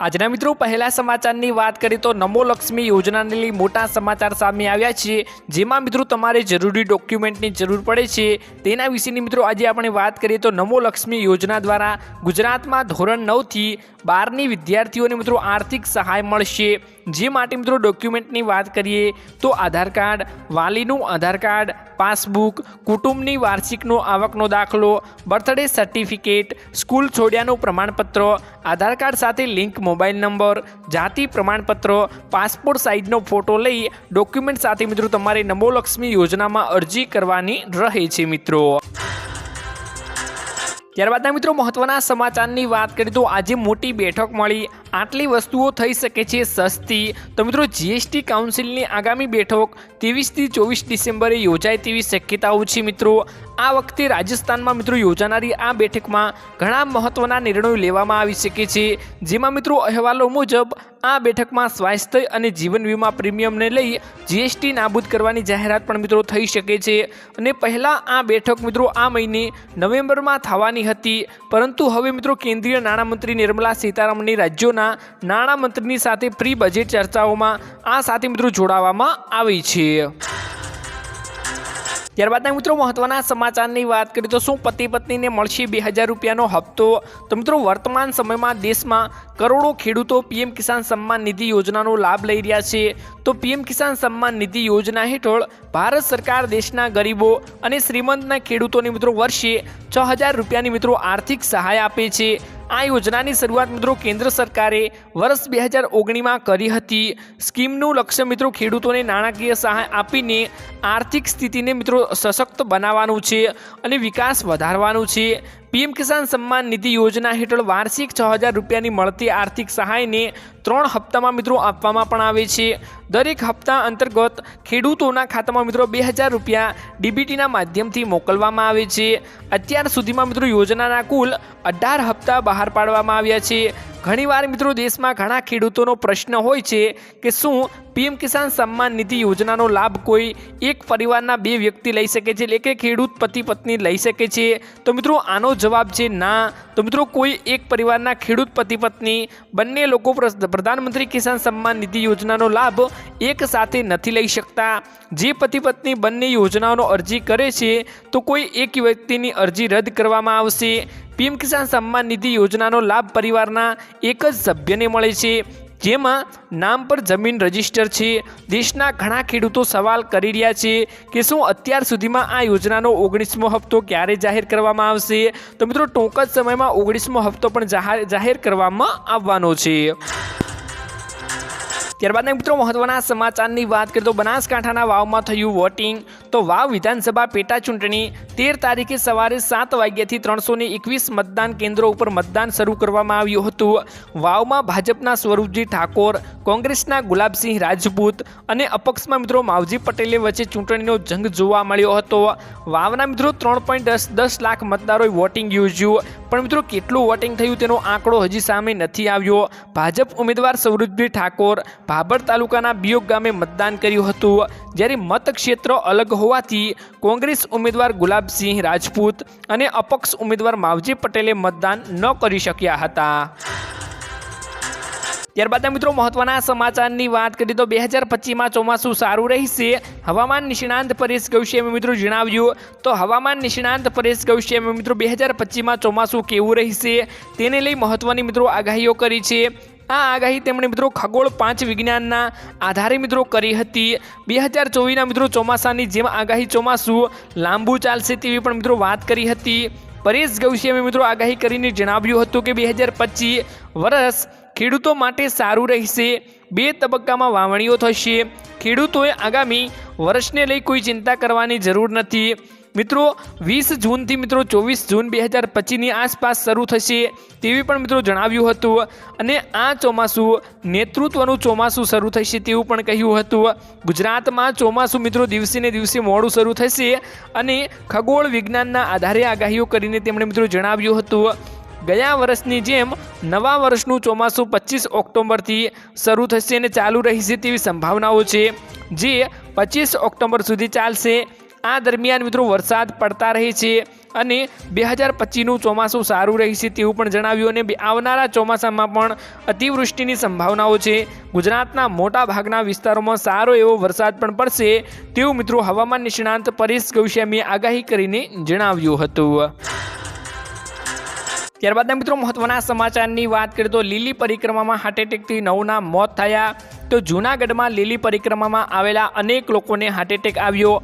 આજના મિત્રો, પહેલા સમાચારની વાત કરીએ તો નમો લક્ષ્મી યોજનાને લઈ મોટા સમાચાર સામે આવ્યા છે, જેમાં મિત્રો તમારે જરૂરી ડોક્યુમેન્ટની જરૂર પડે છે. તેના વિશેની મિત્રો, આજે આપણે વાત કરીએ તો નમો લક્ષ્મી યોજના દ્વારા ગુજરાતમાં ધોરણ નવથી બારની વિદ્યાર્થીઓને મિત્રો આર્થિક સહાય મળશે. જે માટે મિત્રો ડોક્યુમેન્ટની વાત કરીએ તો આધાર કાર્ડ, વાલીનું આધાર કાર્ડ, પાસબુક, કુટુંબની વાર્ષિકનો આવકનો દાખલો, બર્થડે સર્ટિફિકેટ, સ્કૂલ છોડ્યાનું પ્રમાણપત્ર, આધાર કાર્ડ સાથે લિંક મોબાઈલ નંબર, જાતિ પ્રમાણપત્ર, પાસપોર્ટ સાઇઝનો ફોટો લઈ ડોક્યુમેન્ટ સાથે મિત્રો તમારે નમોલક્ષ્મી યોજનામાં અરજી કરવાની રહે છે મિત્રો. ત્યારબાદના મિત્રો મહત્વના સમાચારની વાત કરીએ તો આજે મોટી બેઠક મળી. આટલી વસ્તુઓ થઈ શકે છે સસ્તી. તો મિત્રો જીએસટી કાઉન્સિલની આગામી બેઠક ત્રેવીસથી ચોવીસ ડિસેમ્બરે યોજાય તેવી શક્યતાઓ છે મિત્રો. આ વખતે રાજસ્થાનમાં મિત્રો યોજાનારી આ બેઠકમાં ઘણા મહત્વના નિર્ણયો લેવામાં આવી શકે છે. જેમાં મિત્રો અહેવાલો મુજબ, આ બેઠકમાં સ્વાસ્થ્ય અને જીવન વીમા પ્રીમિયમને લઈ જીએસટી નાબૂદ કરવાની જાહેરાત પણ મિત્રો થઈ શકે છે. અને પહેલાં આ બેઠક મિત્રો આ મહિને નવેમ્બરમાં થવાની હતી. પરંતુ હવે મિત્રો કેન્દ્રીય નાણામંત્રી નિર્મલા સીતારામનની રાજ્યોના નાણામંત્રીની સાથે પ્રી બજેટ ચર્ચાઓમાં આ સાથે મિત્રો જોડાવામાં આવી છે. ત્યારબાદના મિત્રો મહત્વના સમાચારની વાત કરીએ તો શું પતિ પત્નીને મળશે બે હજાર રૂપિયાનો હપ્તો? તો મિત્રો વર્તમાન સમયમાં દેશમાં કરોડો ખેડૂતો પીએમ કિસાન સન્માન નિધિ યોજનાનો લાભ લઈ રહ્યા છે. તો પીએમ કિસાન સન્માન નિધિ યોજના હેઠળ ભારત સરકાર દેશના ગરીબો અને શ્રીમંતના ખેડૂતોને મિત્રો વર્ષે છ હજાર રૂપિયાની મિત્રો આર્થિક સહાય આપે છે. આ યોજનાની શરૂઆત મિત્રો કેન્દ્ર સરકારે વર્ષ બે હજાર ઓગણીમાં કરી હતી. સ્કીમનું લક્ષ્ય મિત્રો ખેડૂતોને નાણાકીય સહાય આપીને આર્થિક સ્થિતિને મિત્રો સશક્ત બનાવવાનું છે અને વિકાસ વધારવાનું છે. પીએમ કિસાન સન્માન નિધિ યોજના હેઠળ વાર્ષિક છ હજાર રૂપિયાની મળતી આર્થિક સહાયને ત્રણ હપ્તામાં મિત્રો આપવામાં પણ આવે છે. દરેક હપ્તા અંતર્ગત ખેડૂતોના ખાતામાં મિત્રો બે હજાર રૂપિયા ડીબીટીના માધ્યમથી મોકલવામાં આવે છે. અત્યાર સુધીમાં મિત્રો યોજનાના કુલ અઢાર હપ્તા બહાર પાડવામાં આવ્યા છે. ઘણીવાર મિત્રો દેશમાં ઘણા ખેડૂતોનો પ્રશ્ન હોય છે કે શું પીએમ કિસાન સન્માન નિધિ યોજનાનો લાભ કોઈ એક પરિવારના બે વ્યક્તિ લઈ શકે છે, એટલે કે ખેડૂત પતિ પત્ની લઈ શકે છે? તો મિત્રો આનો જવાબ છે ના. તો મિત્રો કોઈ એક પરિવારના ખેડૂત પતિ પત્ની બંને લોકો પ્ર- પ્રધાનમંત્રી કિસાન સન્માન નિધિ યોજનાનો લાભ એક સાથે નથી લઈ શકતા. જે પતિ પત્ની બંને યોજનાઓનો અરજી કરે છે, તો કોઈ એક વ્યક્તિની અરજી રદ કરવામાં આવશે. પીએમ કિસાન સન્માન નિધિ યોજનાનો લાભ પરિવારના એક જ સભ્યને મળે છે. જેમાં નામ પર જમીન રજિસ્ટર છે. દેશના ઘણા ખેડૂતો સવાલ કરી રહ્યા છે કે શું અત્યાર સુધીમાં આ યોજનાનો ઓગણીસમો હપ્તો ક્યારે જાહેર કરવામાં આવશે? તો મિત્રો, ટૂંક જ સમયમાં ઓગણીસમો હપ્તો પણ જાહેર કરવામાં આવવાનો છે. ત્યારબાદના મિત્રો, મહત્વના સમાચારની વાત કરીએ તો બનાસકાંઠાના વાવમાં થયું વોટિંગ. તો વાવ વિધાનસભા પેટા ચૂંટણી તેર તારીખે સવારે સાત વાગ્યાથી ત્રણસો એકવીસ મતદાન કેન્દ્રો ઉપર મતદાન શરૂ કરવામાં આવ્યું હતું. વાવમાં ભાજપના સ્વરૂપજી ઠાકોર, કોંગ્રેસના ગુલાબસિંહ રાજપૂત અને અપક્ષમાં મિત્રો માવજી પટેલે વચ્ચે ચૂંટણીનો જંગ જોવા મળ્યો હતો. વાવના મિત્રો ત્રણ પોઈન્ટ દસ દસ લાખ મતદારોએ વોટિંગ યોજ્યું. પણ મિત્રો કેટલું વોટિંગ થયું તેનો આંકડો હજી સામે નથી આવ્યો. ભાજપ ઉમેદવાર સૌરભભાઈ ઠાકોર, ભાભર તાલુકાના બિયોગ ગામે મતદાન કર્યું હતું. જ્યારે મતક્ષેત્ર અલગ હોવાથી કોંગ્રેસ ઉમેદવાર ગુલાબસિંહ રાજપૂત અને અપક્ષ ઉમેદવાર માવજી પટેલે મતદાન ન કરી શક્યા હતા. ત્યારબાદ મિત્રો મહત્વના સમાચારની વાત કરીએ તો બે હજાર પચીસમાં ચોમાસું સારું રહેશે. હવામાન નિષ્ણાંત પરેશ ગૌશ્યામે મિત્રો જણાવ્યું, તો હવામાન નિષ્ણાંત પરેશ ગૌશ્યામે મિત્રો બે હજાર પચીસમાં ચોમાસું કેવું રહેશે? તેને લઈ મહત્વની મિત્રો આગાહીઓ કરી છે. આ આગાહી તેમણે મિત્રો ખગોળ પાંચ વિજ્ઞાનના આધારે મિત્રો કરી હતી. બે હજાર ચોવીસના મિત્રો ચોમાસાની જેમ આગાહી ચોમાસું લાંબુ ચાલશે તેવી પણ મિત્રો વાત કરી હતી. પરેશ ગૌશિયામે મિત્રો આગાહી કરીને જણાવ્યું હતું કે બે હજાર પચીસ વર્ષ ખેડૂતો માટે સારું રહેશે. બે તબક્કામાં વાવણીઓ થશે. ખેડૂતોએ આગામી વર્ષને લઈ કોઈ ચિંતા કરવાની જરૂર નથી. મિત્રો, વીસ જૂનથી મિત્રો ચોવીસ જૂન બે હજાર પચીસની આસપાસ શરૂ થશે તેવી પણ મિત્રો જણાવ્યું હતું. અને આ ચોમાસું નેતૃત્વનું ચોમાસું શરૂ થશે તેવું પણ કહ્યું હતું. ગુજરાતમાં ચોમાસું મિત્રો દિવસે ને દિવસે મોડું શરૂ થશે અને ખગોળ વિજ્ઞાનના આધારે આગાહીઓ કરીને તેમણે મિત્રો જણાવ્યું હતું. ગયા વર્ષની જેમ નવા વર્ષનું ચોમાસું પચીસ ઓક્ટોબરથી શરૂ થશે અને ચાલુ રહેશે તેવી સંભાવનાઓ છે. જે પચીસ ઓક્ટોબર સુધી ચાલશે. આ દરમિયાન મિત્રો વરસાદ પડતા રહે છે અને બે હજાર પચીસનું ચોમાસું સારું રહેશે તેવું પણ જણાવ્યું અને આવનારા ચોમાસામાં પણ અતિવૃષ્ટિની સંભાવનાઓ છે. ગુજરાતના મોટા ભાગના વિસ્તારોમાં સારો એવો વરસાદ પણ પડશે તેવું મિત્રો હવામાન નિષ્ણાંત પરેશ ગૌશ્યામીએ આગાહી કરીને જણાવ્યું હતું. ત્યારબાદના મિત્રો મહત્વના સમાચારની વાત કરીએ તો લીલી પરિક્રમામાં હાર્ટ એટેકથી નવના મોત થયા. તો જૂનાગઢમાં લીલી પરિક્રમામાં આવેલા અનેક લોકોને હાર્ટ એટેક આવ્યો.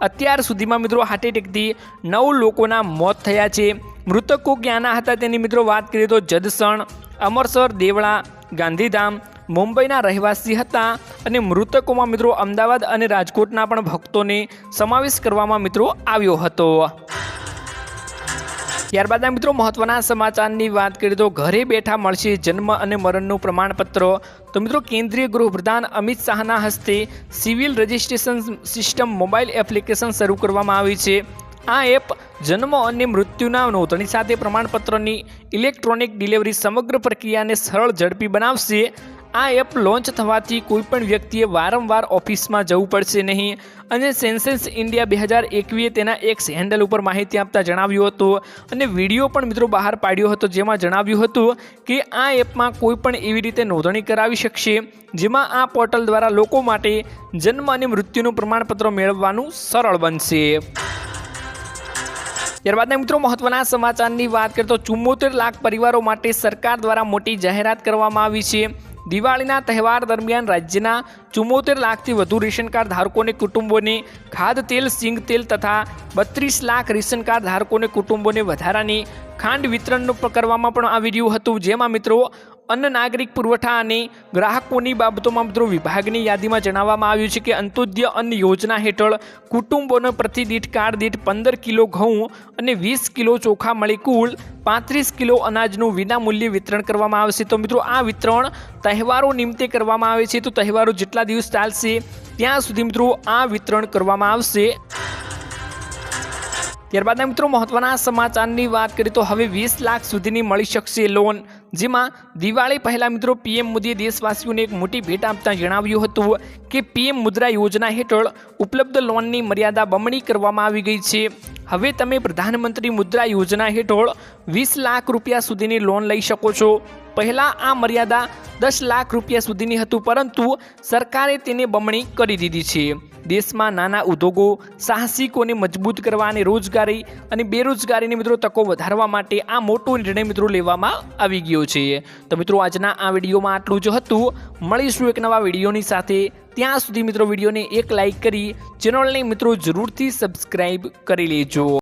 અત્યાર સુધીમાં મિત્રો હાર્ટ એટેકથી નવ લોકોના મોત થયા છે. મૃતકો ક્યાંના હતા તેની મિત્રો વાત કરીએ તો જદસણ અમરસર, દેવળા, ગાંધીધામ, મુંબઈના રહેવાસી હતા અને મૃતકોમાં મિત્રો અમદાવાદ અને રાજકોટના પણ ભક્તોને સમાવેશ કરવામાં મિત્રો આવ્યો હતો. ત્યારબાદના મિત્રો મહત્વના સમાચારની વાત કરીએ તો ઘરે બેઠા મળશે જન્મ અને મરણનું પ્રમાણપત્ર. તો મિત્રો કેન્દ્રીય ગૃહપ્રધાન અમિત શાહના હસ્તે civil registration system mobile application શરૂ કરવામાં આવી છે. આ એપ જન્મ અને મૃત્યુના નોંધણી સાથે પ્રમાણપત્રની ઇલેક્ટ્રોનિક ડિલિવરી સમગ્ર પ્રક્રિયાને સરળ ઝડપી બનાવશે. આ એપ લોન્ચ થવાથી કોઈપણ વ્યક્તિએ વારંવાર ઓફિસમાં જવું પડશે નહીં. અને સેન્સેસ ઇન્ડિયા બે હજાર એકવીએ તેના એક્સ હેન્ડલ ઉપર માહિતી આપતા જણાવ્યું હતું. અને વીડિયો પણ મિત્રો બહાર પાડ્યો હતો જેમાં જણાવ્યું હતું કે આ એપમાં કોઈ પણ એવી રીતે નોંધણી કરાવી શકશે, જેમાં આ પોર્ટલ દ્વારા લોકો માટે જન્મ અને મૃત્યુનું પ્રમાણપત્ર મેળવવાનું સરળ બનશે. ત્યારબાદના મિત્રો મહત્વના સમાચારની વાત કરીએ તો ચુમ્મોતેર લાખ પરિવારો માટે સરકાર દ્વારા મોટી જાહેરાત કરવામાં આવી છે. દિવાળીના તહેવાર દરમિયાન રાજ્યના ચુમ્મોતેર લાખથી વધુ રેશન કાર્ડ ધારકોને કુટુંબોને ખાદ તેલ, સિંગ તેલ તથા બત્રીસ લાખ રેશન કાર્ડ ધારકોને કુટુંબોને વધારાની ખાંડ વિતરણનું કરવામાં પણ આવી રહ્યું હતું. જેમાં મિત્રો અન્ન નાગરિક પુરવઠા અને ગ્રાહકોની બાબતોમાં મિત્રો વિભાગની યાદીમાં જણાવવામાં આવ્યું છે કે અંત્યોદય અન્ન યોજના હેઠળ કુટુંબોને પ્રતિ દીઠ કાર્ડ દીઠ પંદર કિલો ઘઉં અને વીસ કિલો ચોખા મળી કુલ પાંત્રીસ કિલો અનાજનું વિનામૂલ્યે વિતરણ કરવામાં આવશે તો મિત્રો આ વિતરણ તહેવારો નિમિત્તે કરવામાં આવે છે. તો તહેવારો જેટલા દિવસ ચાલશે ત્યાં સુધી મિત્રો આ વિતરણ કરવામાં આવશે. ત્યારબાદના મિત્રો મહત્વના સમાચારની વાત કરીએ તો હવે વીસ લાખ સુધીની મળી શકશે લોન. જેમાં દિવાળી પહેલા મિત્રો પીએમ મોદીએ દેશવાસીઓને એક મોટી ભેટ આપતા જણાવ્યું હતું કે પીએમ મુદ્રા યોજના હેઠળ ઉપલબ્ધ લોનની મર્યાદા બમણી કરવામાં આવી ગઈ છે. હવે તમે પ્રધાનમંત્રી મુદ્રા યોજના હેઠળ વીસ લાખ રૂપિયા સુધીની લોન લઈ શકો છો. પહેલાં આ મર્યાદા દસ લાખ રૂપિયા સુધીની હતું, પરંતુ સરકારે તેને બમણી કરી દીધી છે. દેશમાં નાના ઉદ્યોગો સાહસિકોને મજબૂત કરવા અને રોજગારી અને બેરોજગારીની મિત્રો તકો વધારવા માટે આ મોટો નિર્ણય મિત્રો લેવામાં આવી ગયો છે. તો મિત્રો, આજના આ વિડીયોમાં આટલું જ હતું. મળીશું એક નવા વિડીયોની સાથે. ત્યાં સુધી મિત્રો વિડીયોને એક લાઈક કરી, ચેનલને મિત્રો જરૂરથી સબસ્ક્રાઈબ કરી લેજો.